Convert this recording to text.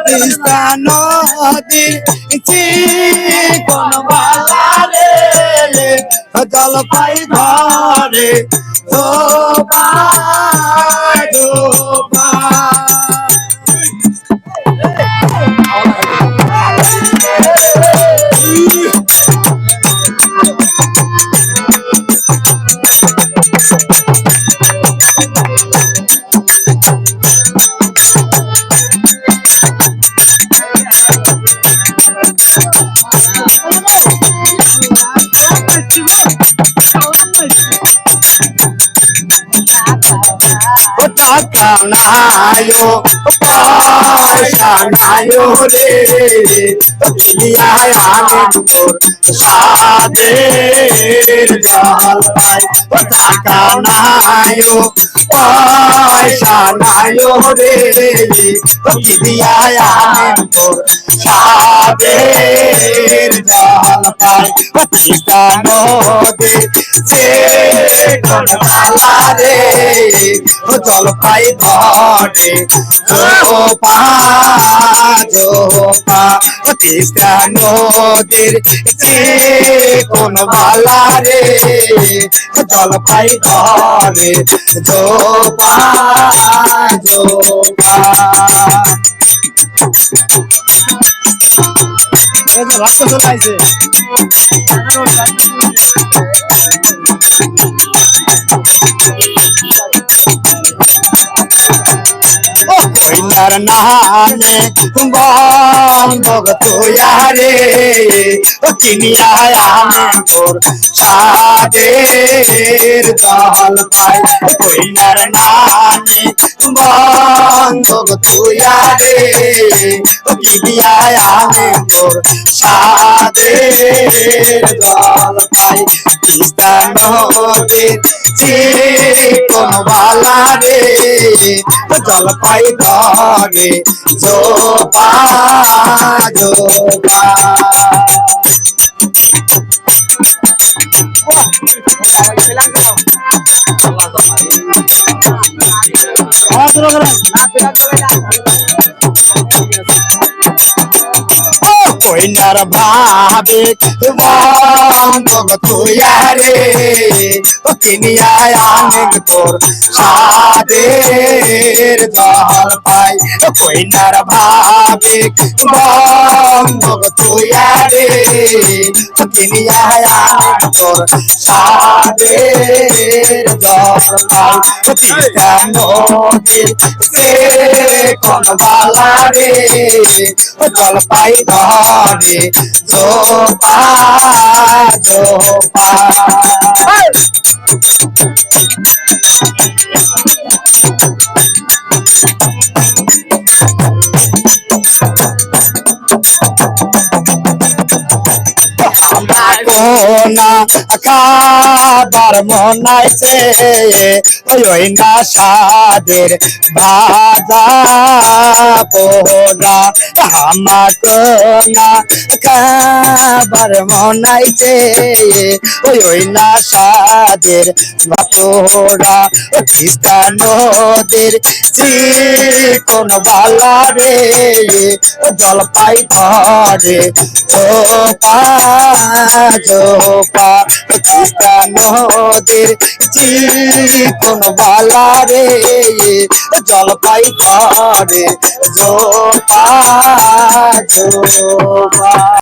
তিস্তা নদীর কোন বালা রে জলপাই ধরে ও টাকা নায়ো পয়সা নায়ো রে ও কিলিয়ায় আনন্দর সাদের জল পাই ও টাকা নায়ো পয়সা রে ও কিলিয়ায় আনন্দর সাদের জল পাই নদী যে কোন মালা রে ও জলপাই ধরে জোপা জোপা ও তিস্তা নদীর যে কোন মালা রে ও জলপাই ধরে জোপা জোপা যে চলে ও কইনার নামে বন্ধক তুয়ারে ও কিনিয়ায় আমি তোর সাদের জল পাই কইনার নামে বন্ধক তুয়ারে ও কিনিয়ায় আমি তোর সাদের জল পাই তিস্তা নদীর চিকন বালা রে। জল পাই ধরে জোপা জোপা ও কইনার ভাবে বন্ধক তুয়ারে ও কিনিয়ায় আনেক তোর সাদের দল পাই। ও কইনার ভাবে বন্ধক তুয়ারে ও কিনিয়ায় আনেক তোর সাদের জল পাই ও তিস্তা নদীর কোন বালা রে ও জল পাই ধরে জোপা জোপা কোনা খাবার মনাইছে ওই না সাদের বাজা পোনা আমার কোনা খাবার মনাইছে ওই না সাদের বাপোরা তিস্তা নদীর কোন বালা রে ও জলপাই ধরে ঝোপা ঝোপা তিস্তা নদীর কোন বালা রে জলপাই ধরে জোপা ঝোপা